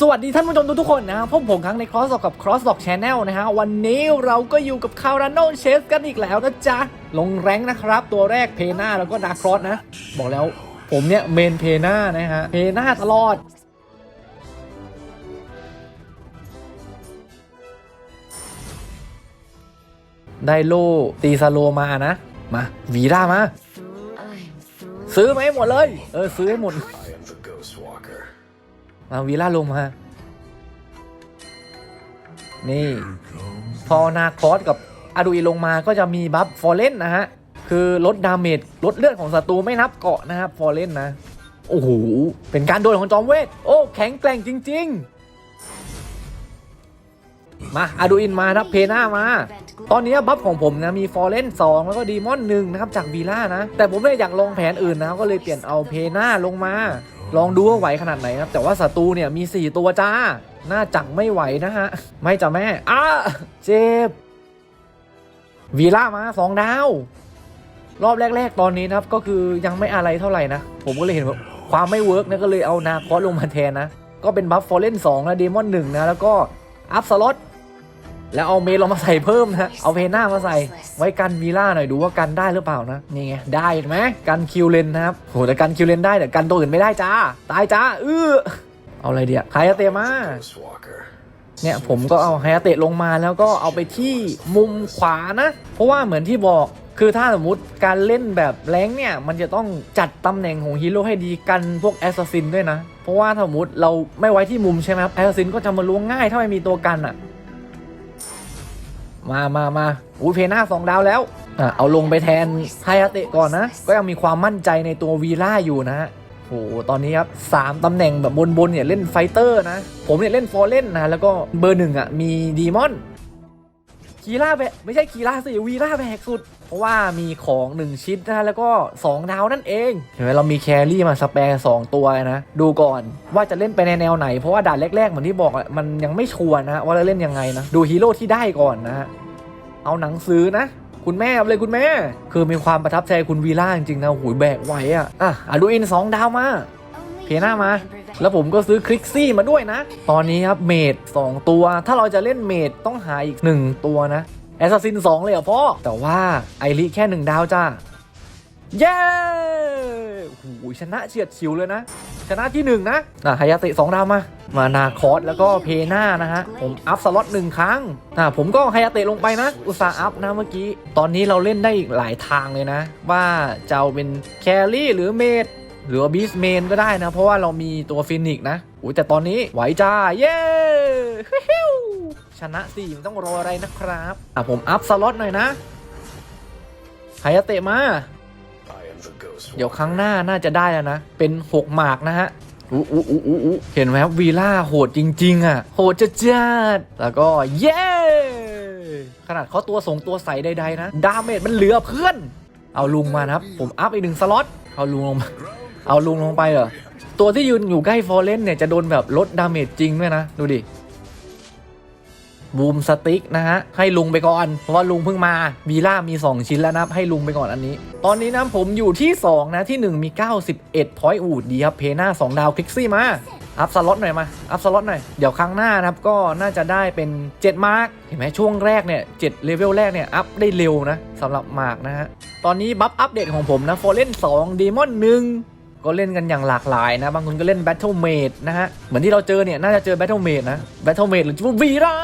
สวัสดีท่านผู้ชมทุกคนนะครับพบผมครั้งใน Cross กับ Cross Dog Channel นะฮะวันนี้เราก็อยู่กับคาราโนเชสกันอีกแล้วนะจ๊ะ ลงแรงนะครับ ตัวแรกเพน่าแล้วก็ดาร์ครอสนะ บอกแล้วผมเนี่ยเมนเพน่านะฮะเพน่าตลอด ได้โล่ตีซาโลมานะ มาวีด้ามา ซื้อไหมหมดเลย เออ ซื้อให้หมด มาวีล่าลงมา นี่ พอนาคอสกับอาดูอีลงมาก็จะมีบัฟฟอร์เรนนะฮะ คือลดดาเมจลดเลือดของศัตรูไม่นับเกาะนะครับฟอร์เรนนะ โอ้โห เป็นการโดนของจอมเวท โอ้ แข็งแกร่งจริง ๆมาอาดูอินมานะเพน่ามา ตอนนี้บัฟของผมนะ มีฟอร์เรน2แล้วก็ดีมอนหนึ่งนะครับ จากวีล่านะ แต่ผมเลยอยากลองแผนอื่นนะ ก็เลยเปลี่ยนเอาเพน่าลงมา ลองดูว่าไหวขนาดไหนครับ แต่ว่าศัตรูเนี่ยมี 4 ตัวจ้า น่าจักไม่ไหวนะฮะ ไม่จ้ะแม่อ้าเจ็บ วีล่ามา 2 ดาว รอบแรก ๆ ตอนนี้นะครับ ก็คือยังไม่อะไรเท่าไหร่นะ ผมก็เลยเห็นว่าความไม่เวิร์กนะก็เลยเอานาคอสลงมาแทนนะ ก็เป็นบัฟฟอร์เรน2และเดมอน1นะ แล้วก็อัพสล็อต แล้วเอาเมลเรามาใส่เพิ่มนะ เอาเพน่ามาใส่ ไว้กันวีล่าหน่อยดูว่ากันได้หรือเปล่านะ นี่ไง ได้ไหมกันคิวเลนนะครับโหแต่กันคิวเลนได้แต่กันตัวอื่นไม่ได้จ้า ตายจ้าเออเอาอะไรเดียไฮอเตะมาเนี่ยผมก็เอาไฮอาเตะลงมาแล้วก็เอาไปที่มุมขวานะ เพราะว่าเหมือนที่บอกคือถ้าสมมติการเล่นแบบแรงเนี่ย มันจะต้องจัดตำแหน่งของฮีโร่ให้ดีกันพวกแอสซัสซินด้วยนะ เพราะว่าสมมติเราไม่ไว้ที่มุมใช่ไหมครับแอสซัสซินก็จะมาล้วงง่ายถ้าไม่มีตัวกันอะ มามามาอุ้ยเพน่าสองดาวแล้วอะเอาลงไปแทนไฮอาเตะก่อนนะ ก็ยังมีความมั่นใจในตัววีล่าอยู่นะฮะโหตอนนี้ครับสามตำแหน่งแบบบนๆเนี่ยเล่นไฟเตอร์นะ ผมเนี่ยเล่นฟอร์เล่นนะ แล้วก็เบอร์หนึ่งอะมีดีมอนคีล่าแบกไม่ใช่คีล่าสิวีล่าแบกสุด ราะว่ามีของหนึ่งชิ้นนะแล้วก็ 2 ดาวนั่นเอง เห็นไหมเรามีแครี่มาสแปร์สองตัวนะ ดูก่อนว่าจะเล่นไปในแนวไหน เพราะว่าด่านแรกๆเหมือนที่บอกอะมันยังไม่ชัวร์นะว่าจะเล่นยังไงนะ ดูฮีโร่ที่ได้ก่อนนะเอาหนังสือนะคุณแม่เอาเลยคุณแม่ คือมีความประทับใจคุณวีล่าจริงๆนะหูยแบกไหวอะอะอะดูอินสองดาวมาเพน่ามา แล้วผมก็ซื้อคลิกซี่มาด้วยนะ ตอนนี้ครับเมด2ตัว ถ้าเราจะเล่นเมดต้องหาอีก 1 ตัวนะ แอสซัสซิน2เลยเหรอพ่อ แต่ว่าไอริแค่1ดาวจ้า เย้โอ้โหชนะเฉียดฉิวเลยนะ ชนะที่1นะอะไฮยาเตะ2ดาวมา มานาคอสแล้วก็เพน่านะฮะ ผมอัพสล็อตหนึ่งครั้งอะผมก็ไฮยาเตะลงไปนะ อุตสาห์อัพนะเมื่อกี้ ตอนนี้เราเล่นได้อีกหลายทางเลยนะ ว่าจะเอาเป็นแครี่หรือเมดหรือว่าบีสเมนก็ได้นะ เพราะว่าเรามีตัวฟินิกนะ อุ้ยแต่ตอนนี้ไหวจ้า เย้ฮิวชนะสี่ไม่ต้องรออะไรนะครับอะผมอัพสล็อตหน่อยนะไฮยาเตะมา เดี๋ยวครั้งหน้าน่าจะได้แล้วนะ เป็น6หมากนะฮะอู้อู้อู้อู้อู้เห็นไหมครับวีล่าโหดจริง ๆ อะ โหดจะจัดแล้วก็เย้ ขนาดเขาตัวส่งตัวใสใดๆนะ ดาเมจมันเหลือเพื่อน เอาลุงมานะครับ ผมอัพอีกหนึ่งสล็อต เอาลุงลงเอาลุงลงไปเหรอ ตัวที่ยืนอยู่ใกล้ฟอร์เรนเนี่ยจะโดนแบบลดดาเมจจริงด้วยนะ ดูดิบูมสติ๊กนะฮะ ให้ลุงไปก่อน เพราะว่าลุงเพิ่งมาวีล่ามี 2 ชิ้นแล้วนะครับให้ลุงไปก่อนอันนี้ ตอนนี้นะผมอยู่ที่ 2 นะ ที่ 1 มี 91พอยต์อูดดีครับ เพน่า 2 ดาวคลิกซี่มา อัพสล็อตหน่อยมา อัพสล็อตหน่อย เดี๋ยวครั้งหน้านะครับ ก็น่าจะได้เป็น 7 มาร์กเห็นไหมช่วงแรกเนี่ย7เลเวลแรกเนี่ย อัพได้เร็วนะสำหรับมาร์กนะฮะตอนนี้บัฟอัปเดตของผมนะฟอร์เรน2ดีมอน1 ก็เล่นกันอย่างหลากหลายนะ บางคนก็เล่น Battle Mage นะฮะ เหมือนที่เราเจอเนี่ย น่าจะเจอ Battle Mage นะ Battle Mage หรือวีรา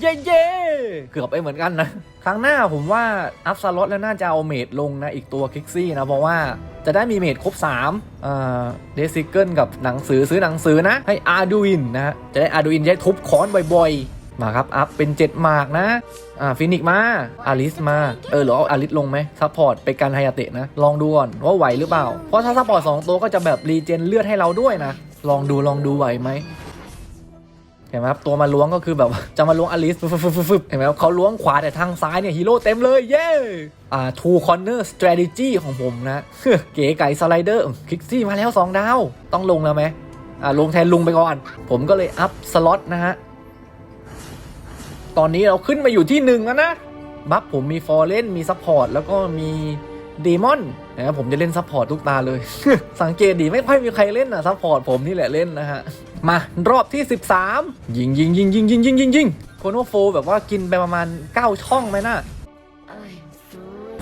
เย่เย่เกือบไปเหมือนกันนะ ครั้งหน้าผมว่า อัพสล็อตแล้วน่าจะเอาเมดลงนะ อีกตัวคิกซี่นะ เพราะว่าจะได้มีเมดครบ3อ่าเดซิเกิลกับหนังสือซื้อหนังสือนะ ให้อาร์ดูอินนะฮะจะได้อาร์ดูอินได้ทุบค้อนบ่อยๆ มาครับ อัพเป็น 7 หมากนะ อ่าฟินิกมา อาริสมา เออหรือเอาอาริสลงไหมซัพพอร์ตไปกันไฮยาเตะนะ ลองดูก่อนว่าไหวหรือเปล่า เพราะถ้าซัพพอร์ตสองตัวก็จะแบบรีเจนเลือดให้เราด้วยนะ ลองดูลองดูไหวไหมเห็นไหมครับตัวมาล้วงก็คือแบบจะมาล้วงอลิสฟึบฟึบฟึบฟึบเห็นไหมครับเขาล้วงขวาแต่ทางซ้ายเนี่ยฮีโร่เต็มเลยเย้อ่า two corner strategy ของผมนะเก๋ไก่สไลเดอร์คิกซี่มาแล้ว 2 ดาว ต้องลงแล้วไหมอ่าลงแทนลุงไปก่อน ผมก็เลยอัพสล็อตนะฮะ ตอนนี้เราขึ้นมาอยู่ที่หนึ่งแล้วนะบัฟผมมีฟอร์เรนมีซัพพอร์ตแล้วก็มีดีมอนนะผมจะเล่นซัพพอร์ตทุกตาเลย สังเกตดีไม่ค่อยมีใครเล่นอะซัพพอร์ตผมนี่แหละเล่นนะฮะ มารอบที่ 13 ยิงยิงยิงยิงยิงยิงยิงยิงโคโนโฟแบบว่ากินไปประมาณ 9 ช่องไหมนะ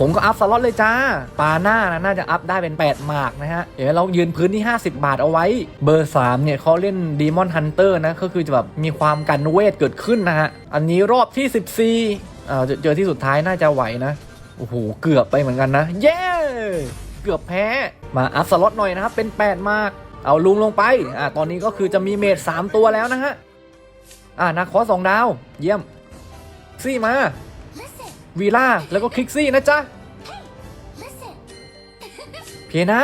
ผมก็อัพสล็อตเลยจ้าปาหน้านะน่าจะอัพได้เป็น 8 หมากนะฮะ เดี๋ยวเรายืนพื้นที่ 50 บาทเอาไว้ เบอร์ 3 เนี่ยเขาเล่นดีมอนฮันเตอร์นะ ก็คือจะแบบมีความกันเวทเกิดขึ้นนะฮะ อันนี้รอบที่ 14อ่าเจอเจอที่สุดท้ายน่าจะไหวนะ โอ้โห เกือบไปเหมือนกันนะ เย้เกือบแพ้ มาอัพสล็อตหน่อยนะครับ เป็น 8 หมาก เอาลุงลงไป อ่า ตอนนี้ก็คือจะมีเมด3ตัวแล้วนะฮะ อ่านาคอสองดาว เยี่ยมซี่มา วีล่าแล้วก็คลิกซี่นะจ๊ะ listen. เพียนา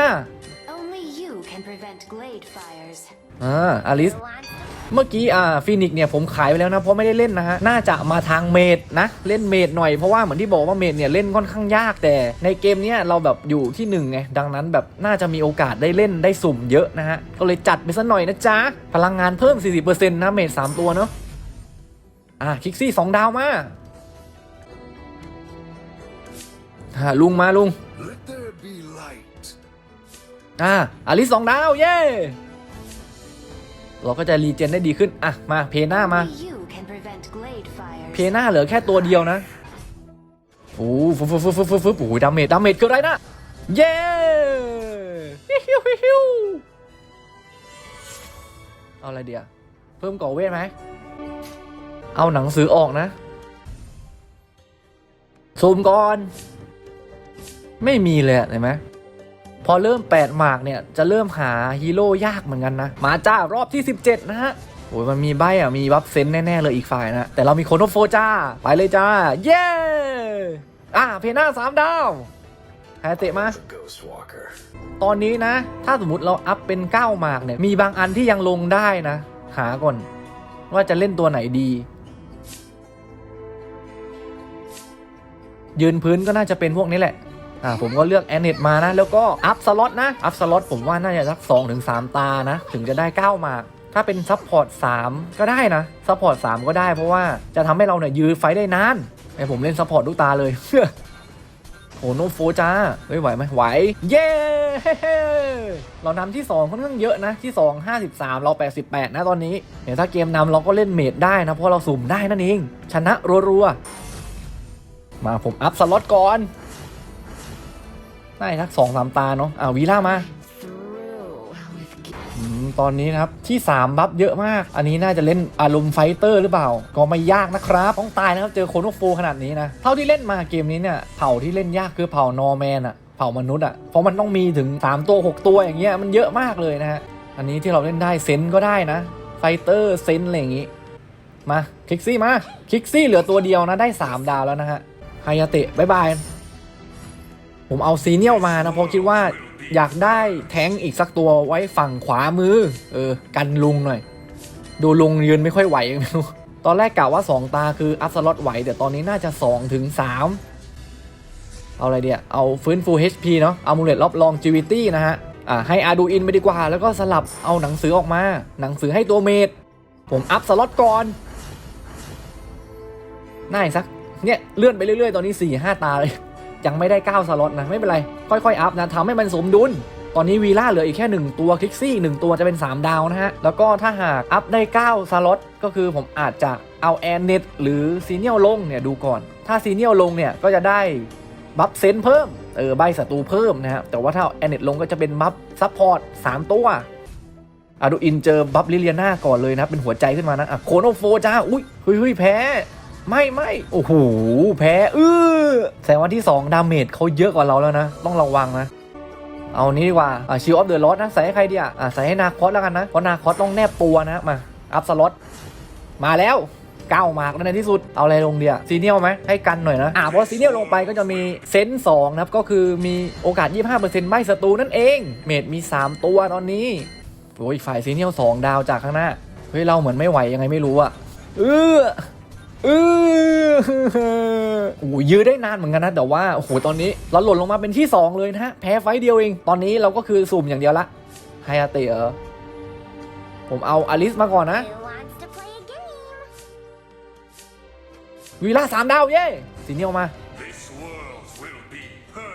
Only you can prevent glade fires. อ่าอลิส Want เมื่อกี้อ่าฟินิกเนี่ยผมขายไปแล้วนะเพราะไม่ได้เล่นนะฮะ น่าจะมาทางเมดนะ เล่นเมดหน่อยเพราะว่าเหมือนที่บอกว่าเมดเนี่ยเล่นค่อนข้างยากแต่ในเกมเนี้ยเราแบบอยู่ที่หนึ่งไงดังนั้นแบบน่าจะมีโอกาสได้เล่นได้สุ่มเยอะนะฮะ ก็เลยจัดไปสักหน่อยนะจ๊ะ พลังงานเพิ่ม 40%นะเมด3ตัวเนาะอ่าคิกซี่2ดาวมา อ่าลุงมาลุง Let there be light. อ่าอลิสสองดาวเย้เราก็จะรีเจนได้ดีขึ้น อะ มาเพน่ามา only you can prevent glade fires. เพน่าเหลือแค่ตัวเดียวนะโอ้ฟึบฟึบฟึบฟึบฟึบฟึบโอ้โหดาเมจดาเมจคืออะไรนะเย้ฮิวฮิวฮิวฮิวเอาอะไรเดียวเพิ่มก่อเวทไหมเอาหนังสือออกนะซูมก่อน ไม่มีเลยเห็นไหมพอเริ่ม 8 หมากเนี่ย จะเริ่มหาฮีโร่ยากเหมือนกันนะ มาจ้ารอบที่ 17 นะฮะโอ้ยมันมีใบอะ มีบัฟเซนแน่ ๆ เลยอีกฝ่ายนะ แต่เรามีโคโนโฟจ้า ไปเลยจ้า เย้อะเพน่าสามดาวไฮเตะมา ตอนนี้นะ ถ้าสมมติเราอัพเป็น 9 หมากเนี่ย มีบางอันที่ยังลงได้นะ หาก่อน ว่าจะเล่นตัวไหนดี ยืนพื้นก็น่าจะเป็นพวกนี้แหละ อ่าผมก็เลือกแอนเนตมานะ แล้วก็อัพสล็อตนะ อัพสล็อตผมว่าน่าจะสัก2ถึง3ตานะ ถึงจะได้9หมากถ้าเป็นซับพอร์ต3ก็ได้นะซับพอร์ต3ก็ได้เพราะว่าจะทำให้เราเนี่ยยืนไฟได้นานไอผมเล่นซัพพอร์ตทุกตาเลยโหโนโฟจ้าเฮ้ยไหวไหมไหว เย้ เรานำที่2ค่อนข้างเยอะนะ ที่ 2 53 เรา 88 นะตอนนี้เดี๋ยถ้าเกมนำเราก็เล่นเมดได้นะ เพราะเราสุ่มได้นั่นเอง ชนะรัวๆ มาผมอัพสล็อตก่อน ได้ทักสองสามตาเนาะอ่าวีล่ามาตอนนี้นะครับ ที่ 3 บัฟเยอะมาก อันนี้น่าจะเล่นอารมณ์ไฟเตอร์หรือเปล่า ก็ไม่ยากนะครับ ต้องตายนะครับ เจอโคโนโฟขนาดนี้นะ เท่าที่เล่นมาเกมนี้เนี่ย เผ่าที่เล่นยากคือเผ่านอร์แมนอะเผ่ามนุษย์อะเพราะมันต้องมีถึง 3 ตัว 6 ตัวอย่างเงี้ยมันเยอะมากเลยนะฮะ อันนี้ที่เราเล่นได้เซนก็ได้นะ ไฟเตอร์เซนอะไรอย่างงี้ มาคลิกซี่มาคลิกซี่เหลือตัวเดียวนะได้ 3 ดาวแล้วนะฮะไฮยาเตะบายบาย ผมเอาซีเนียลมานะเพราะคิดว่าอยากได้แท้งอีกสักตัวไว้ฝั่งขวามือ เออ กันลุงหน่อย ดูลุงยืนไม่ค่อยไหวไม่รู้ตอนแรกกะว่า 2 ตาคืออัพสล็อตไหว แต่ตอนนี้น่าจะ 2 ถึง 3 เอาอะไรเดียเอาฟื้นฟู HP เนาะเอามูเลตรอบลองจิวิตี้นะฮะ อ่าให้อาดูอินไปดีกว่า แล้วก็สลับเอาหนังสือออกมา หนังสือให้ตัวเมด ผมอัพสล็อตก่อนน่าอีกสัก เนี่ย เลื่อนไปเรื่อยๆ ตอนนี้4 5 ตาเลย ยังไม่ได้9สล็อตนะไม่เป็นไร ค่อยๆอัพนะทำให้มันสมดุลตอนนี้วีล่าเหลืออีกแค่ 1 ตัวคลิกซี่ 1 ตัวจะเป็น 3 ดาวนะฮะ แล้วก็ถ้าหากอัพได้ 9สล็อตก็คือผมอาจจะเอาแอนเน็ตหรือซีเนียลลงเนี่ยดูก่อน ถ้าซีเนียลลงเนี่ยก็จะได้บัฟเซนเพิ่ม เออใบศัตรูเพิ่มนะฮะ แต่ว่าถ้าแอนเน็ตลงก็จะเป็นบัฟซัพพอร์ต3ตัวอะดูอินเจอบัฟลิเลียนาก่อนเลยนะเป็นหัวใจขึ้นมานะอะโคโนโฟจ้าอุ้ยเฮ้ยแพ้ ไม่ไม่โอ้โหแพ้เออแสดงว่าที่ 2 ดาเมจเขาเยอะกว่าเราแล้วนะ ต้องระวังนะ เอานี้ดีกว่าอ่าชิลออฟเดอะลอสนะ ใส่ให้ใครดีอะอ่าใส่ให้นาคอสแล้วกันนะ เพราะนาคอสต้องแนบตัวนะ มา อัพสล็อตมาแล้วเก้ามากแล้วในที่สุดเอาอะไรลงเดียซีเนียลไหมให้กันหน่อยนะอ่าพอซีเนียลลงไปก็จะมีเซนสองนะครับ ก็คือมีโอกาส 25%ไม่ศัตรูนั่นเอง เมดมี 3 ตัวตอนนี้โอ้ยฝ่ายซีเนียลสองดาวจากข้างหน้าเฮ้ยเราเหมือนไม่ไหวยังไงไม่รู้อะเออ เออโอ้โหยื้อได้นานเหมือนกันนะ แต่ว่าโอ้โหตอนนี้เราหล่นลงมาเป็นที่ 2 เลยนะฮะ แพ้ไฟต์เดียวเอง ตอนนี้เราก็คือสุ่มอย่างเดียวละไฮอาเตะเหรอผมเอาอลิสมาก่อนนะ Who wants to play a game? วีล่าสามดาวเย้สีเนียวมา This world will be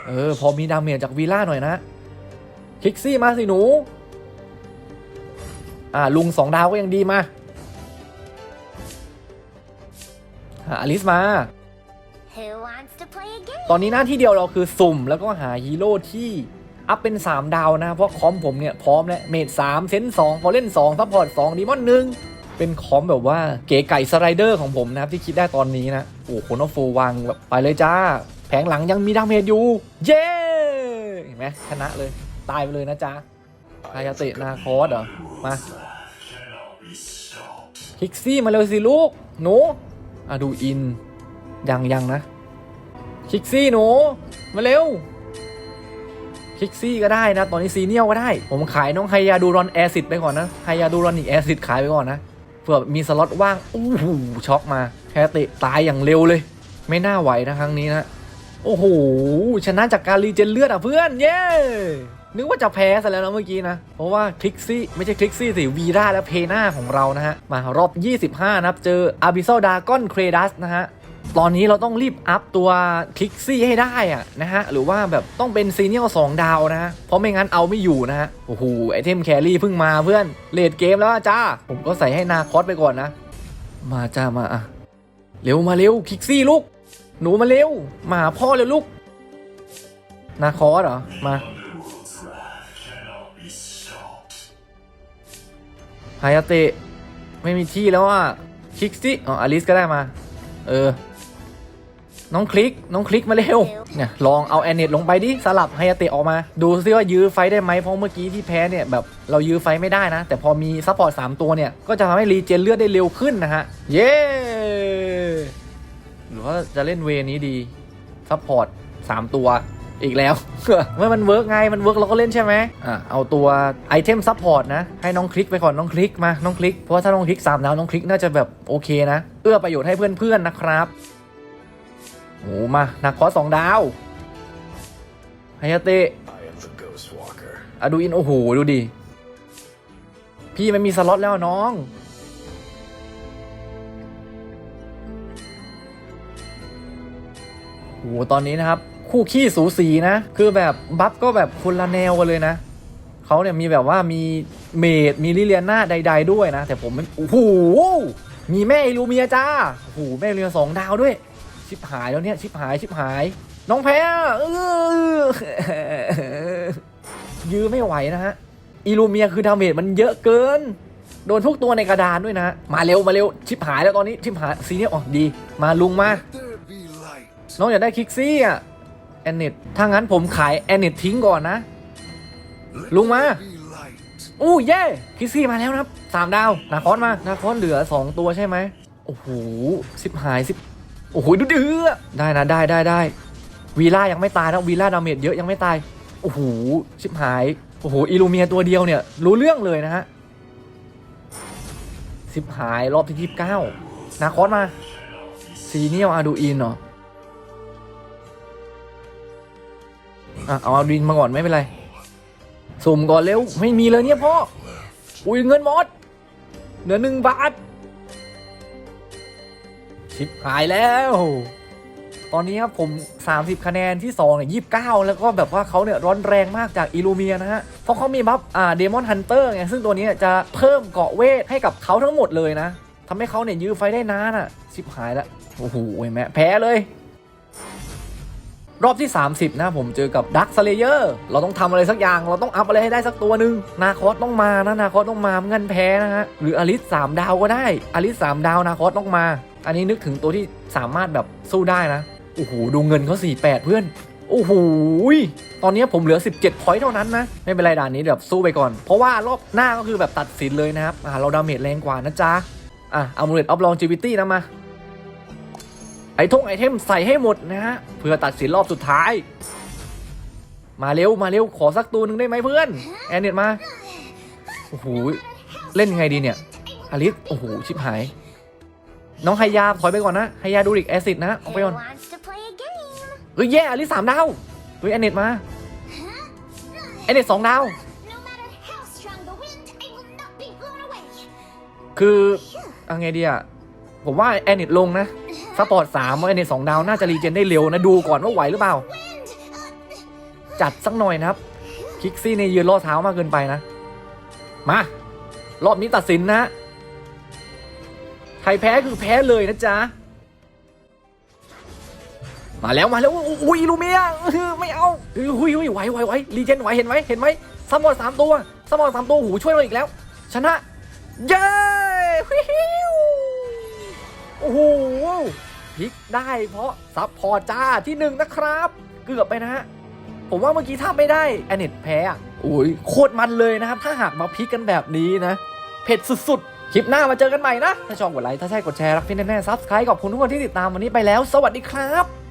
เออ พอมีดาเมจจากวีล่าหน่อยนะคิกซี่มาสิหนู อ่าลุงสองดาวก็ยังดีมา หาอลิสมา Who wants to play a game? ตอนนี้หน้าที่เดียวเราคือสุ่มแล้วก็หาฮีโร่ที่อัพเป็น 3 ดาวนะ เพราะคอมผมเนี่ย พร้อมแล้ว เมด3เซนส2พอเล่น2ซัพพอร์ต2ดีมอนหนึ่งเป็นคอมแบบว่าเก๋ไก่สไลเดอร์ของผมนะครับ ที่คิดได้ตอนนี้นะ โอ้โหโนโฟวางแบบไปเลยจ้า แผงหลังยังมีดาเมจอยู่ เย้เห็นไหมชนะเลย ตายไปเลยนะจ๊ะคายาเตะนาคอสเหรอ มาคิกซี่มาเร็วสิลูก หนู อะดูอิน ยังยังนะ คิกซี่หนู มาเร็ว คิกซี่ก็ได้นะ ตอนนี้ซีเนียลก็ได้ ผมขายน้องไฮยาดูรอนแอซิดไปก่อนนะไฮยาดูรอนอีกแอซิดขายไปก่อนนะ เผื่อมีสล็อตว่างอู้หูช็อกมาแคตะตายอย่างเร็วเลย ไม่น่าไหวนะครั้งนี้นะ โอ้โห ชนะจากการรีเจนเลือดอะเพื่อน เย้ นึกว่าจะแพ้ซะแล้วนะเมื่อกี้นะ เพราะว่าคลิกซี่ไม่ใช่คลิกซี่สิวีราและเพนาของเรานะฮะ มารอบ 25 นะครับ เจออาบิ s ซดากอนเครดัสนะฮะตอนนี้เราต้องรีบอัพตัวคลิกซี่ให้ได้อะนะฮะ หรือว่าแบบต้องเป็นซีเนียลสองดาวนะฮะเพราะไม่งั้นเอาไม่อยู่นะฮะ โอ้โห ไอเทมแครี่เพิ่งมาเพื่อนเลดเกมแล้วจ้า ผมก็ใส่ให้นาคอสไปก่อนนะ มาจ้ามาอะเร็วมาเร็วคลิกซี่ลูก หนูมาเร็ว มาหาพ่อเร็วลูก นาคอสเหรอ มา ฮายาเตะไม่มีที่แล้วอะคลิกสิอ๋ออลิสก็ได้มา เออ น้องคลิก น้องคลิกมาเร็ว เนี่ยลองเอาแอนเนตลงไปดิ สลับฮายาเตะออกมา ดูซิว่ายื้อไฟได้ไหมเพราะเมื่อกี้ที่แพ้เนี่ยแบบเรายื้อไฟไม่ได้นะ แต่พอมีซัพพอร์ต3ตัวเนี่ย ก็จะทำให้รีเจนเลือดได้เร็วขึ้นนะฮะ เย้ หรือว่าจะเล่นเวนี้ดีซัพพอร์ต3ตัว อีกแล้ว เมื่อมันเวิร์กไง มันเวิร์กเราก็เล่นใช่ไหมอะเอาตัวไอเทมซัพพอร์ตนะ ให้น้องคลิกไปก่อนน้องคลิกมา น้องคลิก เพราะว่าถ้าน้องคลิก3ดาวน้องคลิกน่าจะแบบโอเคนะ เอื้อประโยชน์ให้เพื่อนๆนะครับโอ้มานักคอสองดาวไฮยาเตะอะดูอินโอ้โหดูดิ พี่ไม่มีสล็อตแล้วน้องโอ้โหตอนนี้นะครับ คู่ขี้สูสีนะ คือแบบบัฟก็แบบคนละแนวกันเลยนะเขาเนี่ยมีแบบว่ามีเมดมีลิเลียนาใด ๆ ด้วยนะ แต่ผมมันโอ้โหมีแม่อิลูเมียจ้าโอ้โหแม่เมียสองดาวด้วย ชิบหายแล้วเนี่ยชิบหายชิบหาย น้องแพ้เออยื้อไม่ไหวนะฮะอิลูเมียคือดาเมจมันเยอะเกิน โดนทุกตัวในกระดานด้วยนะ มาเร็วมาเร็วชิบหายแล้วตอนนี้ชิบหายซีเนี่ยอ๋อดี มาลุงมา น้องอยากได้คิกซี่อะ แอนเนตถ้างั้นผมขายแอนเนตทิ้งก่อนนะ Let Lung ma. there be light. อู้เย่คิซี่มาแล้วนะครับสามดาวนาคอนมานาคอนเหลือสองตัวใช่ไหมโอ้โหสิบหายสิบโอ้โหดูดื้อได้นะได้ได้ได้วีล่ายังไม่ตายนะวีล่าดาเมจเยอะยังไม่ตายโอ้โหชิบหายโอ้โหอิลูเมียตัวเดียวเนี่ย รู้เรื่องเลยนะฮะสิบหายรอบที่ยี่สิบเก้านาคอนมาซีเนียลอาดูอินเหรอ อะเอาดินมาก่อนไม่เป็นไร สุ่มก่อนเร็ว ไม่มีเลยเนี่ยพ่อ อุ้ยเงินหมด เหลือหนึ่งบาท ชิปหายแล้ว ตอนนี้ครับผม 30 คะแนนที่2เนี่ย29แล้วก็แบบว่าเขาเนี่ยร้อนแรงมากจากอิลูเมียนะฮะ เพราะเขามีบัฟอ่าเดมอนฮันเตอร์ไงซึ่งตัวนี้จะเพิ่มเกาะเวทให้กับเขาทั้งหมดเลยนะทำให้เขาเนี่ยยื้อไฟได้นานอะชิบหายแล้วโอ้โหแม่แพ้เลย รอบที่ 30 นะผมเจอกับดักสเลเยอร์เราต้องทำอะไรสักอย่าง เราต้องอัพอะไรให้ได้สักตัวหนึ่งนาคอสต้องมานะนาคอสต้องมาไม่งั้นแพ้นะฮะหรืออลิส3ดาวก็ได้อลิส3ดาวนาคอสต้องมา อันนี้นึกถึงตัวที่สามารถแบบสู้ได้นะโอ้โหดูเงินเขา48 เพื่อนโอ้โหตอนนี้ผมเหลือ 17พอยต์เท่านั้นนะ ไม่เป็นไรด่านนี้แบบสู้ไปก่อน เพราะว่ารอบหน้าก็คือแบบตัดสินเลยนะครับเราดาเมจแรงกว่านะจ๊ะอะเอามูเลตออฟลองจิวิตี้นะมา ไอทงไอเทมใส่ให้หมดนะฮะเพื่อตัดสินรอบสุดท้าย มาเร็วมาเร็วขอสักตัวหนึ่งได้ไหมเพื่อน แอนเน็ตมาโอ้โหเล่นยังไงดีเนี่ยอลิสโอ้โหชิบหาย น้องไฮยาถอยไปก่อนนะไฮยาดูริกแอซิดนะออก Who ไปก่อน wants to play a game? เฮ้ยแย่อลิสสามดาวเฮ้ยแอนเน็ตมาแอนเน็ตสองดาว No matter how strong the wind, I will not be blown away. คือเอาไงดีอะผมว่าแอนเน็ตลงนะ ซัพพอร์ตสามว่าแอนเน็ตสองดาวน่าจะรีเจนได้เร็วนะดูก่อนว่าไหวหรือเปล่า จัดสักหน่อยนะครับคิกซี่ในยืนล่อเท้ามากเกินไปนะ มา รอบนี้ตัดสินนะใครแพ้คือแพ้เลยนะจ๊ะ มาแล้วมาแล้วอุ้ยลูเมียไม่เอาอุ้ยอุ้ยไหวไหวไหวรีเจนไหวเห็นไหมเห็นไหมสมอดสามตัวสมอดสามตัวหูช่วยเราอีกแล้ว ชนะ เย้ฮิวโอ้โห พลิกได้เพราะซับพอร์ตจ้าที่หนึ่งนะครับ เกือบไปนะฮะผมว่าเมื่อกี้ถ้าไม่ได้แอนเน็ตแพ้อะโอ้ยโคตรมันเลยนะครับ ถ้าหากมาพลิกกันแบบนี้นะ เผ็ดสุดๆ คลิปหน้ามาเจอกันใหม่นะ ถ้าชอบกดไลค์ ถ้าใช่กดแชร์ รักพี่แน่ๆซับสไครต์ขอบคุณทุกคนที่ติดตามวันนี้ไปแล้ว สวัสดีครับ